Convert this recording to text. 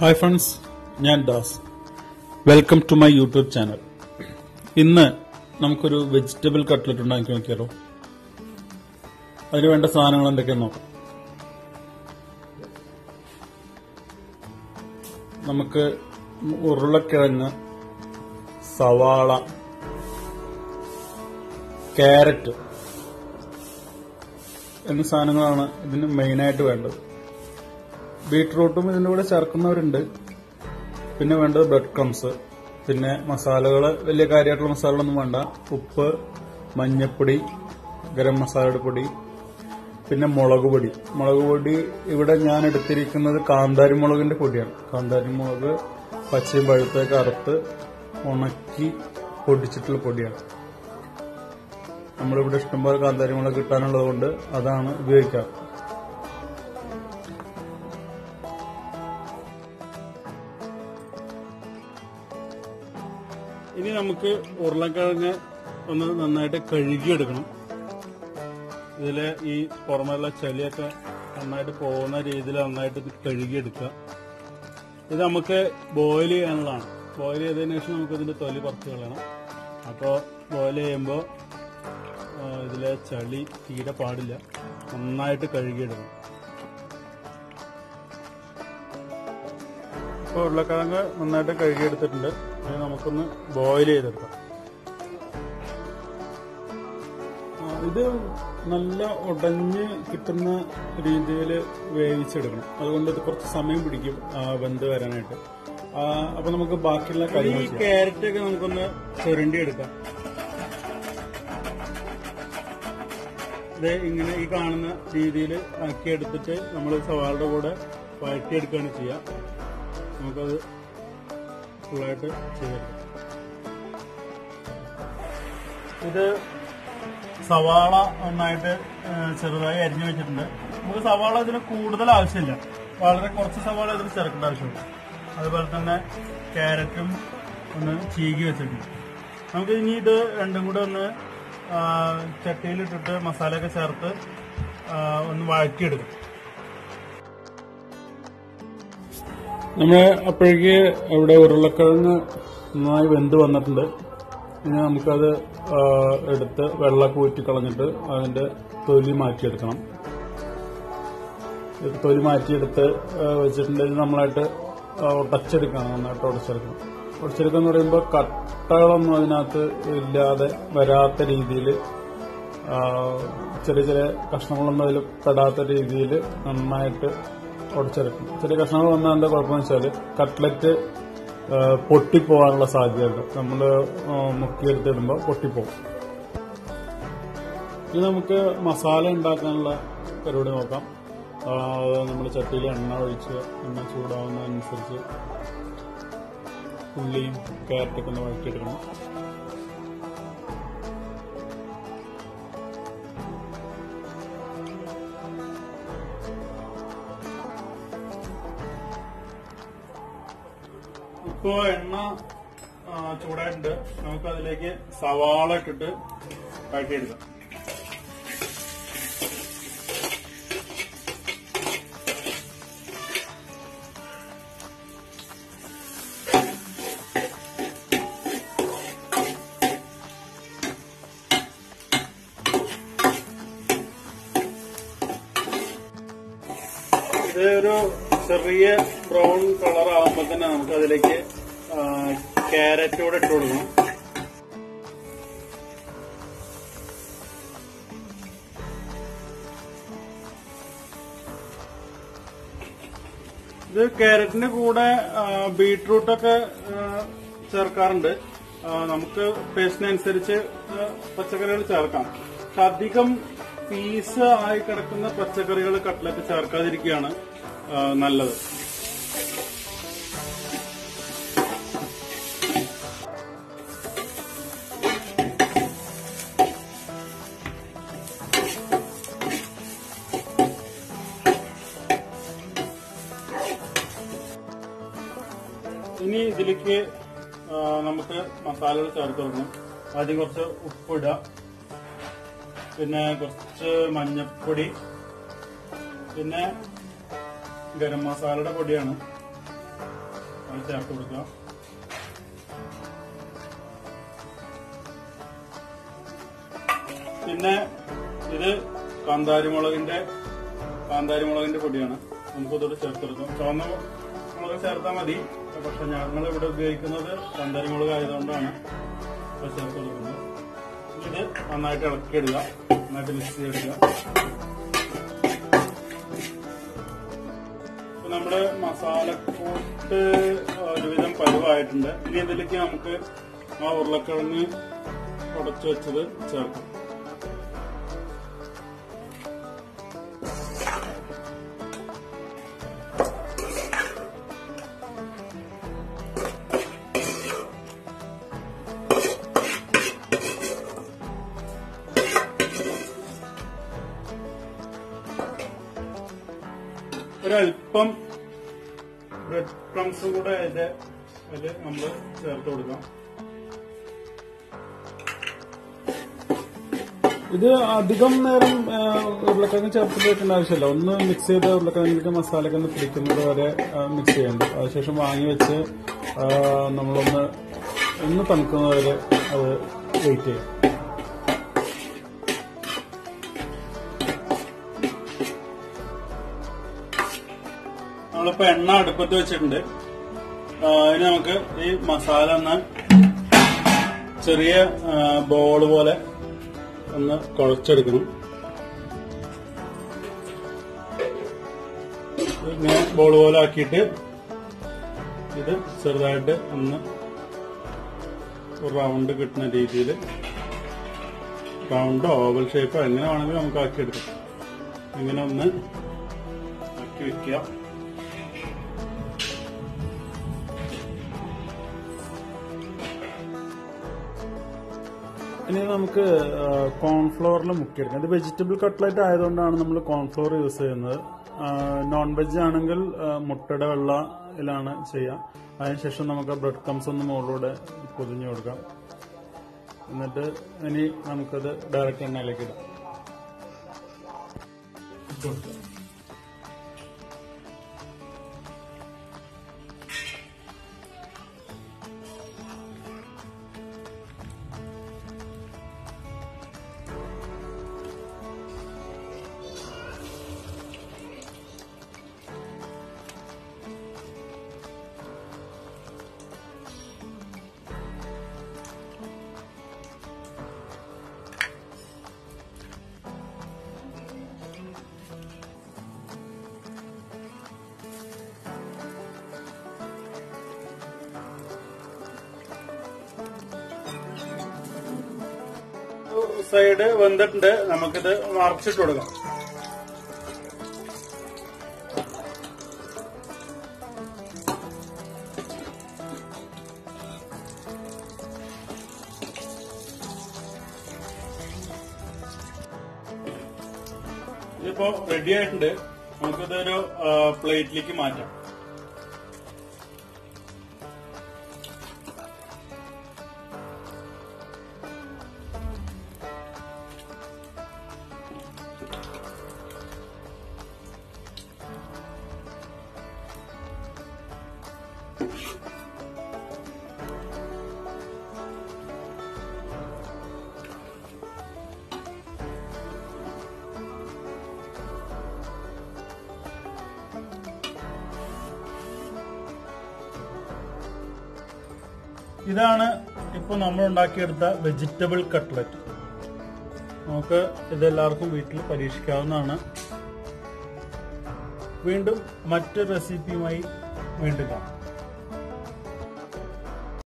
Hi friends ഞാൻ Das. Welcome to my YouTube channel ഇന്ന് നമുക്കൊരു വെജിറ്റബിൾ കട്ട്ലറ്റ് ഉണ്ടാക്കി നോക്കിയാലോ? അതിന് വേണ്ട സാധനങ്ങൾ എന്തൊക്കെയാന്ന് നോക്കാം. നമുക്ക് ഉരുളക്കിഴങ്ങ് സവാള ക്യാരറ്റ് എന്നീ സാധനങ്ങളാണ് ഇതിന് മെയിനായിട്ട് വേണ്ടത്. ബീട്രൂട്ടും ഇതിന്റെ കൂടെ ചേർക്കുന്നവരുണ്ട്. പിന്നെ വേണ്ടത് ബ്രെഡ് ക്രംസ് പിന്നെ മസാലകൾ വലിയ കാര്യമായിട്ടുള്ള മസാലകളൊന്നും വേണ്ട. ഉപ്പ് മഞ്ഞപ്പൊടി ഗരം മസാലയുടെ പൊടി പിന്നെ മുളക് പൊടി. മുളക് പൊടി ഇവിടെ ഞാൻ എടുത്തിരിക്കുന്നത് കാന്താരി മുളകിന്റെ പൊടിയാണ്. കാന്താരി മുളക് പച്ചയും പഴുത്തൊക്കെ അറുത്ത് ഉണക്കി പൊടിച്ചിട്ടുള്ള പൊടിയാണ്. നമ്മളിവിടെ ഇഷ്ടംപോലെ കാന്താരി മുളക് കിട്ടാനുള്ളതുകൊണ്ട് അതാണ് ഉപയോഗിക്കാറ്. നമുക്ക് ഉരുളക്കിഴങ്ങ് ഒന്ന് നന്നായിട്ട് കഴുകിയെടുക്കണം. ഇതിൽ ഈ പുറമെയുള്ള ചളിയൊക്കെ നന്നായിട്ട് പോകുന്ന രീതിയിൽ നന്നായിട്ട് കഴുകിയെടുക്കുക. ഇത് നമുക്ക് ബോയിൽ ചെയ്യാനുള്ളതാണ്. ബോയിൽ ചെയ്തതിനു ശേഷം നമുക്ക് ഇതിന്റെ തൊലി പുറത്ത് കളയണം. അപ്പോൾ ബോയിൽ ചെയ്യുമ്പോൾ ഇതിലെ ചളി തീരെ പാടില്ല. നന്നായിട്ട് കഴുകിയെടുക്കണം. ഇപ്പോൾ ഉരുളക്കിഴങ്ങ് നന്നായിട്ട് കഴുകിയെടുത്തിട്ടുണ്ട്. ഇനി നമുക്കൊന്ന് ബോയിൽ ചെയ്തെടുക്കാം. ഇത് നല്ല ഉടഞ്ഞ് കിട്ടുന്ന രീതിയിൽ വേവിച്ചെടുക്കണം. അതുകൊണ്ട് ഇത് കുറച്ച് സമയം പിടിക്കും വെന്ത് വരാനായിട്ട്. അപ്പൊ നമുക്ക് ബാക്കിയുള്ള കാര്യങ്ങൾ ക്യാരറ്റ് ഒക്കെ നമുക്കൊന്ന് ചുരണ്ടി എടുക്കാം ഇത് ഇങ്ങനെ ഈ കാണുന്ന രീതിയിൽ ആക്കി എടുത്തിട്ട് നമ്മൾ സവാളുടെ കൂടെ വഴറ്റിയെടുക്കുകയാണ് ചെയ്യുക. നമുക്കത് ഫുള്ളായിട്ട് ചെയ്തെടുക്കാം ഇത് സവാള നന്നായിട്ട് ചെറുതായി അരിഞ്ഞു വെച്ചിട്ടുണ്ട്. നമുക്ക് സവാള ഇതിന് കൂടുതൽ ആവശ്യമില്ല. വളരെ കുറച്ച് സവാള ഇതിന് ചേർക്കേണ്ട ആവശ്യമുണ്ട്. അതുപോലെ തന്നെ ക്യാരറ്റും ഒന്ന് ചീകി വെച്ചിട്ടുണ്ട്. നമുക്ക് ഇനി ഇത് രണ്ടും കൂടെ ഒന്ന് ചട്ടിയിലിട്ടിട്ട് മസാലയൊക്കെ ചേർത്ത് ഒന്ന് വഴറ്റിയെടുക്കും. നമ്മൾ അപ്പോഴേക്ക് ഇവിടെ ഉരുളക്കിഴങ്ങ് നന്നായി വെന്ത് വന്നിട്ടുണ്ട്. ഇനി നമുക്കത് എടുത്ത് വെള്ളമൊക്കെ ഊറ്റി കളഞ്ഞിട്ട് അതിന്റെ തൊലി മാറ്റിയെടുക്കണം. തൊലി മാറ്റിയെടുത്ത് വെച്ചിട്ടുണ്ടെങ്കിൽ നമ്മളായിട്ട് ഉടച്ചെടുക്കണം. നന്നായിട്ട് ഉടച്ചെടുക്കണം. ഉടച്ചെടുക്കുക എന്ന് പറയുമ്പോൾ കട്ടകളൊന്നും അതിനകത്ത് ഇല്ലാതെ വരാത്ത രീതിയിൽ ചെറിയ ചെറിയ കഷ്ണങ്ങളൊന്നും അതിൽ പെടാത്ത രീതിയിൽ നന്നായിട്ട് ഉടച്ചെടുക്കണം ചെറിയ കഷ്ണങ്ങൾ വന്നാൽ എന്താ കുഴപ്പമെന്ന് വെച്ചാൽ കട്ട്ലറ്റ് പൊട്ടിപ്പോവാനുള്ള സാധ്യതയുണ്ട്. നമ്മൾ മുക്കിയെടുത്തിടുമ്പോൾ പൊട്ടിപ്പോകും. ഇനി നമുക്ക് മസാല ഉണ്ടാക്കാനുള്ള പരിപാടി നോക്കാം. നമ്മൾ ചട്ടിയിൽ എണ്ണ ഒഴിച്ച് എണ്ണ ചൂടാവുന്നതനുസരിച്ച് ഉള്ളിയും ക്യാരറ്റൊക്കെ ഒന്ന് വഴറ്റിയെടുക്കണം. ഇപ്പോ എണ്ണ ചൂടായിട്ടുണ്ട്. നമുക്ക് അതിലേക്ക് സവാള ഇട്ടിട്ട് വഴറ്റിയെടുക്കാം. ചെറിയ ബ്രൗൺ കളർ ആവുമ്പോൾ തന്നെ നമുക്ക് അതിലേക്ക് ക്യാരറ്റ് കൂടെ ഇട്ട് കൊടുക്കണം. ഇത് ക്യാരറ്റിന്റെ കൂടെ ബീട്രൂട്ടൊക്കെ ചേർക്കാറുണ്ട്. നമുക്ക് പേസ്റ്റിനനുസരിച്ച് പച്ചക്കറികൾ ചേർക്കാം. പക്ഷെ അധികം പീസ് ആയി കിടക്കുന്ന പച്ചക്കറികൾ കട്ട്ലറ്റ് ചേർക്കാതിരിക്കുകയാണ്. നല്ലത്. ഇനി ഇതിലേക്ക് നമുക്ക് മസാലകൾ ചേർത്ത് കൊടുക്കണം. ആദ്യം കുറച്ച് ഉപ്പിടുക പിന്നെ കുറച്ച് മഞ്ഞപ്പൊടി പിന്നെ ഗരം മസാലയുടെ പൊടിയാണ്. അത് ചേർത്ത് കൊടുക്കുക. പിന്നെ ഇത് കാന്താരിമുളകിന്റെ കാന്താരിമുളകിന്റെ പൊടിയാണ്. നമുക്കതോട് ചേർത്തെടുക്കാം ചുവന്ന മുളക് ചേർത്താൽ മതി. പക്ഷെ ഞങ്ങൾ ഇവിടെ ഉപയോഗിക്കുന്നത് കാന്താരിമുളക് ആയതുകൊണ്ടാണ് ഇപ്പൊ ചേർത്ത് കൊടുക്കുന്നത്. ഇത് നന്നായിട്ട് ഇളക്കിയിടുക. നന്നായിട്ട് മിക്സ് ചെയ്തെടുക്കുക. നമ്മുടെ മസാലക്കൂട്ട് ഒരുവിധം പരുവായിട്ടുണ്ട്. ഇനി ഇതിലേക്ക് നമുക്ക് ആ ഉരുളക്കിഴങ്ങ് ഉടച്ചു വെച്ചത് ചേർക്കാം. ഒരല്പം ബ്രെഡ് ക്രംസ് കൂടെ അതിന്റെ അതിൽ നമ്മൾ ചേർത്ത് കൊടുക്കാം. ഇത് അധികം നേരം ഉരുളക്കിഴങ്ങ് ചേർത്ത് വെക്കേണ്ട ആവശ്യമില്ല. ഒന്ന് മിക്സ് ചെയ്ത് ഉരുളക്കിഴങ്ങിലേക്ക് മസാലയൊക്കെ ഒന്ന് പിടിക്കുന്നത് വരെ മിക്സ് ചെയ്യണ്ട അതിനുശേഷം വാങ്ങി വെച്ച് നമ്മളൊന്ന് ഒന്ന് തണുക്കുന്നത് വരെ അത് വെയിറ്റ് ചെയ്യും നമ്മളിപ്പോ എണ്ണ അടുപ്പത്ത് വെച്ചിട്ടുണ്ട്. ഇനി നമുക്ക് ഈ മസാല ഒന്ന് ചെറിയ ബോൾ പോലെ ഒന്ന് കുഴച്ചെടുക്കണം. ഇങ്ങനെ ബോൾ പോലെ ആക്കിയിട്ട് ഇത് ചെറുതായിട്ട് ഒന്ന് റൗണ്ട് കിട്ടുന്ന രീതിയിൽ റൗണ്ട് ഓവൽ ഷേപ്പ് എങ്ങനെ വേണമെങ്കിലും നമുക്ക് ആക്കിയെടുക്കാം. ഇങ്ങനെ ഒന്ന് ആക്കി വെക്കുക ഇനി നമുക്ക് കോൺഫ്ലോറിൽ മുക്കിയെടുക്കാം. ഇത് വെജിറ്റബിൾ കട്ട്ലറ്റ് ആയതുകൊണ്ടാണ് നമ്മൾ കോൺഫ്ലോർ യൂസ് ചെയ്യുന്നത്. നോൺ വെജ് ആണെങ്കിൽ മുട്ടയുടെ വെള്ളയിലാണ് ചെയ്യുക. അതിനുശേഷം നമുക്ക് ബ്രെഡ് കംസ് ഒന്ന് മുകളിലൂടെ പൊതിഞ്ഞു കൊടുക്കാം. എന്നിട്ട് ഇനി നമുക്കത് ഡയറക്റ്റ് എണ്ണയിലേക്ക് ഇടാം. കൊടുക്കാം. സൈഡ് വെന്തിട്ടുണ്ട്. നമുക്കിത് മറച്ചിട്ട് കൊടുക്കാം. ഇതിപ്പോ റെഡി ആയിട്ടുണ്ട്. നമുക്കിതൊരു പ്ലേറ്റിലേക്ക് മാറ്റാം. ഇതാണ് ഇപ്പൊ നമ്മൾ ഉണ്ടാക്കിയെടുത്ത വെജിറ്റബിൾ കട്ട്ലറ്റ് നമുക്ക് ഇതെല്ലാവർക്കും വീട്ടിൽ പരീക്ഷിക്കാവുന്നതാണ്. വീണ്ടും മറ്റൊരു റെസിപ്പിയുമായി വീണ്ടും കാണാം.